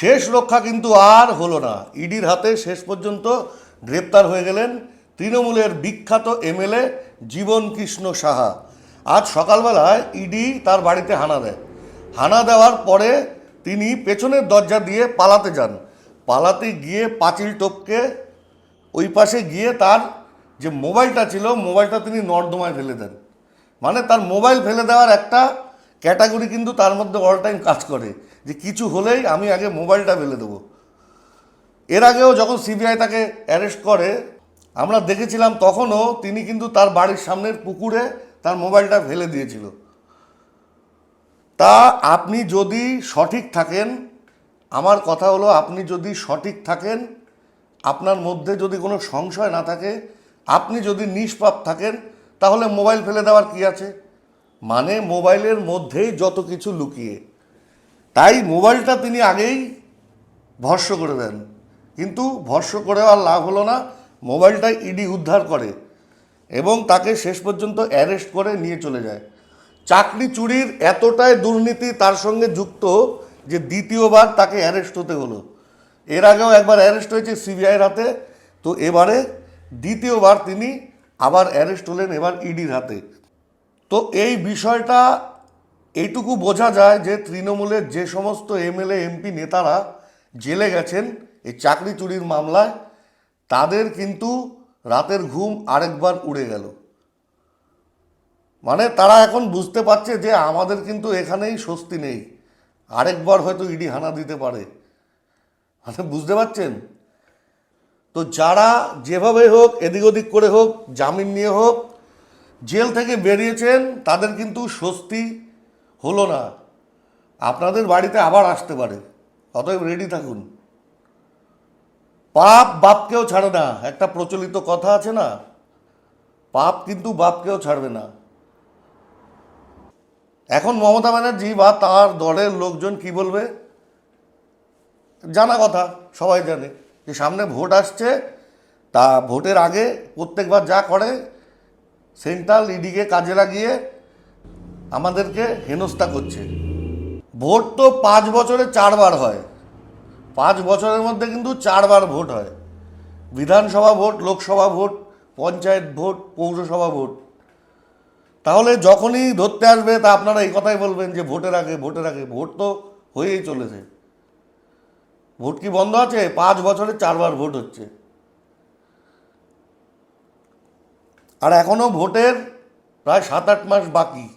শেষ রক্ষা কিন্তু আর হলো না। ইডির হাতে শেষ পর্যন্ত গ্রেপ্তার হয়ে গেলেন তৃণমূলের বিখ্যাত এমএলএ জীবন কৃষ্ণ সাহা। আজ সকালবেলায় ইডি তার বাড়িতে হানা দেয়। হানা দেওয়ার পরে তিনি পেছনের দরজা দিয়ে পালাতে যান। পালাতে গিয়ে পাঁচিল টপকে ওই পাশে গিয়ে তার যে মোবাইলটা ছিল, মোবাইলটা তিনি নর্দমায় ফেলে দেন। মানে তার মোবাইল ফেলে দেওয়ার একটা ক্যাটাগরি কিন্তু তার মধ্যে অল টাইম কাজ করে। যে কিছু হলেই আমি আগে মোবাইলটা ফেলে দেবো। এর আগেও যখন সিবিআই তাকে অ্যারেস্ট করে, আমরা দেখেছিলাম তখনও তিনি কিন্তু তার বাড়ির সামনের পুকুরে তার মোবাইলটা ফেলে দিয়েছিল। তা আপনি যদি সঠিক থাকেন, আমার কথা হলো আপনি যদি সঠিক থাকেন, আপনার মধ্যে যদি কোনো সংশয় না থাকে, আপনি যদি নিষ্পাপ থাকেন, তাহলে মোবাইল ফেলে দেওয়ার কি আছে? মানে মোবাইলের মধ্যেই যত কিছু লুকিয়ে। তাই মোবাইলটা তিনি আগেই ভস্য করে দেন। কিন্তু ভস্য করে আর লাভ হলো না, মোবাইলটা ইডি উদ্ধার করে এবং তাকে শেষ পর্যন্ত অ্যারেস্ট করে নিয়ে চলে যায়। চাকরি চুরির এতটাই দুর্নীতি তার সঙ্গে যুক্ত যে দ্বিতীয়বার তাকে অ্যারেস্ট হতে হলো। এর আগেও একবার অ্যারেস্ট হয়েছে সিবিআইয়ের হাতে। তো এবারে দ্বিতীয়বার তিনি আবার অ্যারেস্ট হলেন এবার ইডির হাতে। তো এই বিষয়টা এইটুকু বোঝা যায় যে তৃণমূলের যে সমস্ত এমএলএ, এমপি নেতারা জেলে গেছেন এই চাকরি চুরির মামলায়, তাদের কিন্তু রাতের ঘুম আরেকবার উড়ে গেল। মানে তারা এখন বুঝতে পারছে যে আমাদের কিন্তু এখানেই স্বস্তি নেই। আরেকবার হয়তো ইডি হানা দিতে পারে। মানে বুঝতে পারছেন? তো যারা যেভাবে হোক, এদিক ওদিক করে হোক, জামিন নিয়ে হোক জেল থেকে বেরিয়েছেন, তাদের কিন্তু স্বস্তি হলো না। আপনাদের বাড়িতে আবার আসতে পারে। অতএব রেডি থাকুন। পাপ বাপকেও ছাড়ে না। একটা প্রচলিত কথা আছে না? পাপ কিন্তু বাপকেও ছাড়বে না। এখন মমতা ব্যানার্জি বা তার দলের লোকজন কি বলবে? জানা কথা, সবাই জানে। যে সামনে ভোট আসছে, তা ভোটের আগে প্রত্যেকবার যা করে সেন্ট্রাল ইডিকে কাজে লাগিয়ে আমাদেরকে হেনস্থা করছে। ভোট তো পাঁচ বছরে চারবার হয়। পাঁচ বছরের মধ্যে কিন্তু চারবার ভোট হয়। Bidhan Sabha vote, Lok Sabha vote, panchayat vote, পৌরসভা ভোট। তাহলে যখনই ধরতে আসবে তা আপনারা এই কথাই বলবেন যে ভোটের আগে ভোটের আগে। ভোট তো হয়েই চলেছে। ভোট কি বন্ধ আছে? পাঁচ বছরে চারবার ভোট হচ্ছে। আর এখনও ভোটের প্রায় সাত আট মাস বাকি।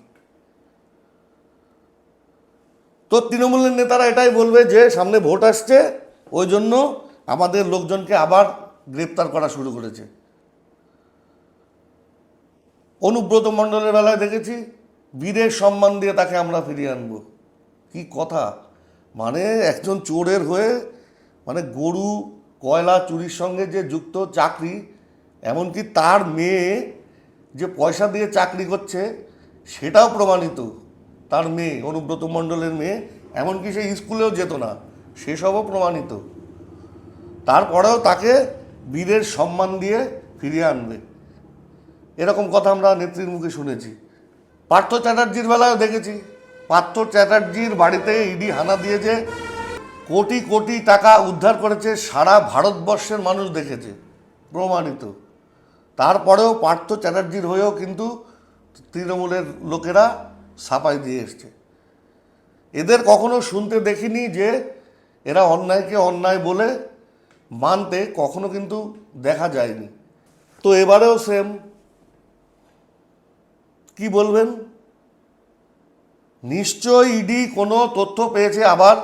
তো তৃণমূলের নেতারা এটাই বলবে যে, সামনে ভোট আসছে, ওই জন্য আমাদের লোকজনকে আবার গ্রেপ্তার করা শুরু করেছে। অনুব্রত মণ্ডলের বেলায় দেখেছি, বীরের সম্মান দিয়ে তাকে আমরা ফিরিয়ে আনব। কি কথা? মানে একজন চোরের হয়ে মানে গরু, কয়লা, চুরির সঙ্গে যে যুক্ত চাকরি এমনকি তার মেয়ে যে পয়সা দিয়ে চাকরি করছে, সেটাও প্রমাণিত। তার মেয়ে, অনুব্রত মণ্ডলের মেয়ে, এমনকি সে স্কুলেও যেত না, সেসবও প্রমাণিত। তারপরেও তাকে বীরের সম্মান দিয়ে ফিরিয়ে আনবে। এরকম কথা আমরা নেত্রীর মুখে শুনেছি। পার্থ চ্যাটার্জির বেলায় দেখেছি। পার্থ চ্যাটার্জির বাড়িতে ইডি হানা দিয়েছে। কোটি কোটি টাকা উদ্ধার করেছে সারা ভারতবর্ষের মানুষ দেখেছে। প্রমাণিত। তারপরেও পার্থ চ্যাটার্জির হয়েও কিন্তু তৃণমূলের লোকেরা সাপাই দিয়ে এসছে। এদের কখনো শুনতে দেখিনি যে এরা অন্যায়কে অন্যায় বলে মানতে কখনো কিন্তু দেখা যায়নি। তো এবারেও সেম কি বলবেন? নিশ্চয় ইডি কোনো তথ্য পেয়েছে আবার,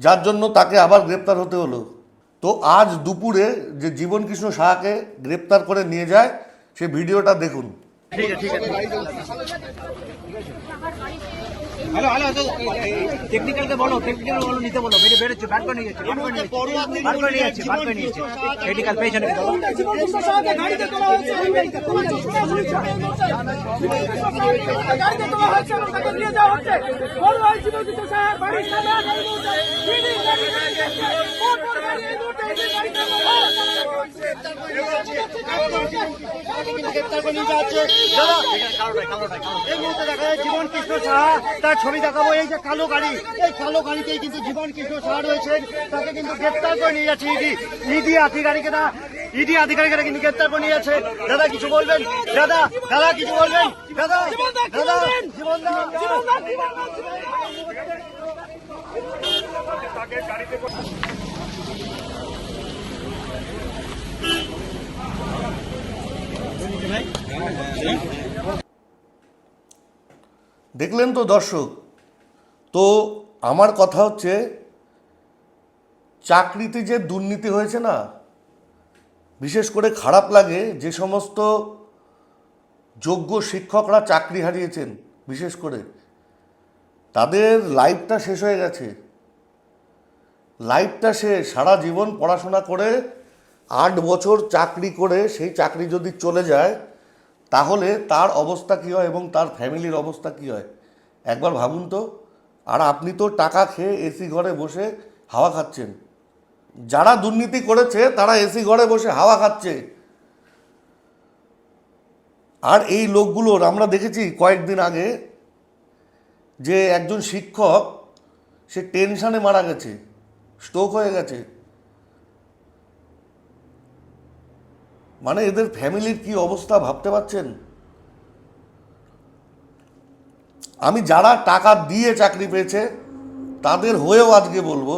যার জন্য তাকে আবার গ্রেপ্তার হতে হলো। তো আজ দুপুরে যে জীবন কৃষ্ণ সাহাকে গ্রেপ্তার করে নিয়ে যায় সে ভিডিওটা দেখুন। হ্যালো হ্যালো টেকনিক্যালকে বলো টেকনিক্যাল বলো, নিতে বলো, বেরিয়ে বেরোচ্ছে ব্যাট করে নিয়েছে ব্যাট করে নিয়েছে ব্যাট ব্যাট করে নিয়েছে টেকনিক্যাল পেছনে করে নিয়ে যাচ্ছে। এই মুহূর্তে দেখা যায় জীবন কৃষ্ণ সাহা, তার ছবি দেখাবো, এই যে কালো গাড়ি, এই কালো গাড়িতেই কিন্তু জীবন কৃষ্ণ সাহা রয়েছেন। তাকে কিন্তু গ্রেপ্তার করে নিয়ে যাচ্ছে ইডি। ইডি আধিকারিকেরা ইডি আধিকারিকেরা কিন্তু গ্রেপ্তার করে নিয়ে যাচ্ছে দাদা, কিছু বলবেন? দাদা দাদা, কিছু বলবেন? দাদা দাদা জীবন দা দেখলেন তো দর্শক। তো আমার কথা হচ্ছে, চাকরিতে যে দুর্নীতি হয়েছে না, বিশেষ করে খারাপ লাগে যে সমস্ত যোগ্য শিক্ষকরা চাকরি হারিয়েছেন, বিশেষ করে। তাদের লাইফটা শেষ হয়ে গেছে। লাইফটা সে সারা জীবন পড়াশোনা করে, আট বছর চাকরি করে, সেই চাকরি যদি চলে যায় তাহলে তার অবস্থা কী হয় এবং তার ফ্যামিলির অবস্থা কী হয়? একবার ভাবুন তো। আর আপনি তো টাকা খেয়ে এসি ঘরে বসে হাওয়া খাচ্ছেন। যারা দুর্নীতি করেছে, তারা এসি ঘরে বসে হাওয়া খাচ্ছে। আর এই লোকগুলোর আমরা দেখেছি কয়েকদিন আগে যে একজন শিক্ষক, সে টেনশানে মারা গেছে, স্ট্রোক হয়ে গেছে। মানে এদের ফ্যামিলির কি অবস্থা ভাবতে পারছেন? আমি যারা টাকা দিয়ে চাকরি পেয়েছে, তাদের হয়েও আজকে বলব,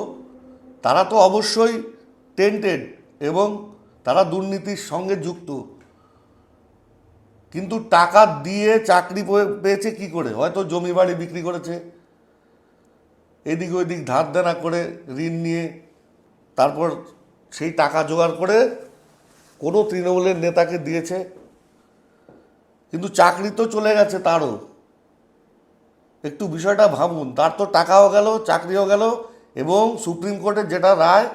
তারা তো অবশ্যই টেন্টেড এবং তারা দুর্নীতির সঙ্গে যুক্ত। কিন্তু টাকা দিয়ে চাকরি পেয়েছে কি করে? হয়তো জমি বাড়ি বিক্রি করেছে। এদিক ওইদিক ধার দেনা করে ঋণ নিয়ে, তারপর সেই টাকা জোগাড় করে কোনো তৃণমূলের নেতাকে দিয়েছে। কিন্তু চাকরি তো চলে গেছে তারও। একটু বিষয়টা ভাবুন, তার তো টাকাও গেল, চাকরিও গেল, এবং সুপ্রিম কোর্টের যেটা রায়,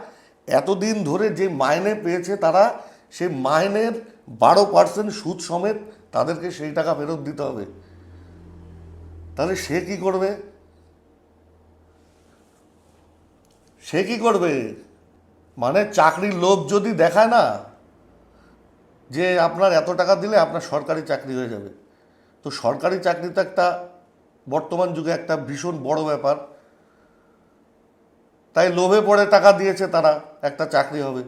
এতদিন ধরে যে মাইনে পেয়েছে তারা সেই মাইনের বারো পার্সেন্ট সুদ সমেত তাদেরকে সেই টাকা ফেরত দিতে হবে। তাহলে সে কি করবে? সে কি করবে? মানে চাকরির লোভ যদি দেখায় না যে আপনার এত টাকা দিলে আপনার সরকারি চাকরি হয়ে যাবে। তো সরকারি চাকরি তো একটা বর্তমান যুগে একটা ভীষণ বড় ব্যাপার। তাই লোভে পড়ে টাকা দিয়েছে তারা, একটা চাকরি হবে।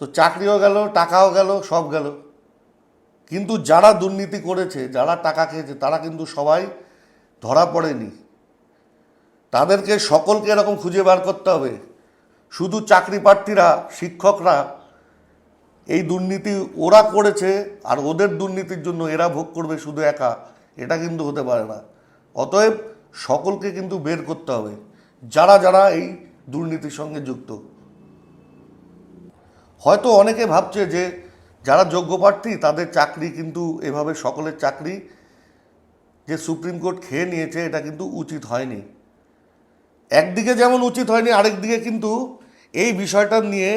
তো চাকরিও গেল, টাকাও গেল, সব গেল। কিন্তু যারা দুর্নীতি করেছে, যারা টাকা খেয়েছে, তারা কিন্তু সবাই ধরা পড়েনি। তাদেরকে সকলকে এরকম খুঁজে বার করতে হবে। শুধু চাকরি প্রার্থীরা শিক্ষকরা এই দুর্নীতি ওরা করেছে আর ওদের দুর্নীতির জন্য এরা ভোগ করবে শুধু একা, এটা কিন্তু হতে পারে না। অতএব সকলকে কিন্তু বের করতে হবে, যারা যারা এই দুর্নীতির সঙ্গে যুক্ত। হয়তো অনেকে ভাবছে যে যারা যোগ্য প্রার্থী তাদের চাকরি কিন্তু এভাবে সকলের চাকরি যে সুপ্রিম কোর্ট খেয়ে নিয়েছে এটা কিন্তু উচিত হয়নি। একদিকে যেমন উচিত হয়নি আরেক দিকে কিন্তু এই বিষয়টা নিয়ে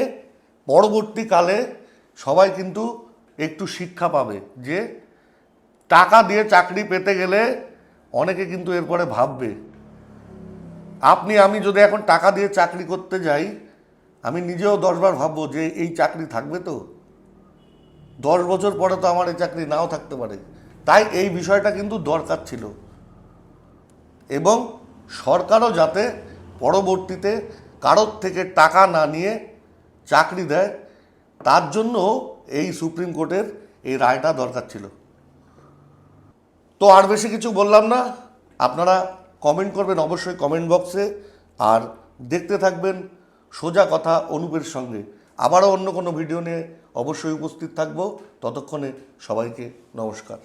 পরবর্তীকালে সবাই কিন্তু একটু শিক্ষা পাবে যে টাকা দিয়ে চাকরি পেতে গেলে অনেকে কিন্তু এরপরে ভাববে, আপনি, আমি যদি এখন টাকা দিয়ে চাকরি করতে যাই, আমি নিজেও দশবার ভাববো যে এই চাকরি থাকবে তো। দশ বছর পরে তো আমার এই চাকরি নাও থাকতে পারে। তাই এই বিষয়টা কিন্তু দরকার ছিল। এবং সরকারও যাতে পরবর্তীতে কারোর থেকে টাকা না নিয়ে চাকরি দেয় তার জন্য এই সুপ্রিম কোর্টের এই রায়টা দরকার ছিল। তো আর বেশি কিছু বললাম না। আপনারা কমেন্ট করবেন অবশ্যই কমেন্ট বক্সে আর দেখতে থাকবেন সোজা কথা অনুপের সঙ্গে। আবারও অন্য কোনো ভিডিও নিয়ে অবশ্যই উপস্থিত থাকব। ততক্ষণে সবাইকে নমস্কার।